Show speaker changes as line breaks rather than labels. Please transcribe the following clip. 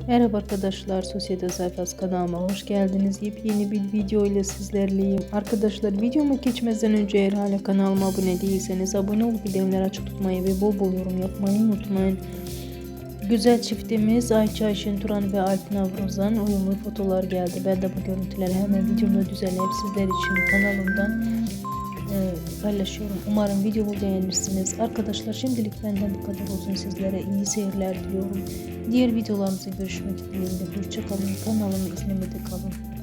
Merhaba arkadaşlar, Sosyete Sayfası kanalıma hoş geldiniz. Yepyeni bir video ile sizlerleyim. Arkadaşlar videoma geçmeden önce eğer hala kanalıma abone değilseniz abone olup bildirimleri açık tutmayı ve bol bol yorum yapmayı unutmayın. Güzel çiftimiz Ayça Ayşen Turan ve Alp Navruz'dan uyumlu fotolar geldi. Ben de bu görüntüleri hemen videomda düzenleyip sizler için kanalımdan paylaşıyorum. Umarım videomu beğenirsiniz. Arkadaşlar şimdilik benden bu kadar olsun. Sizlere iyi seyirler diliyorum. Diğer videolarımızda görüşmek dileğiyle. Hoşçakalın. Kanalımı izlemede kalın.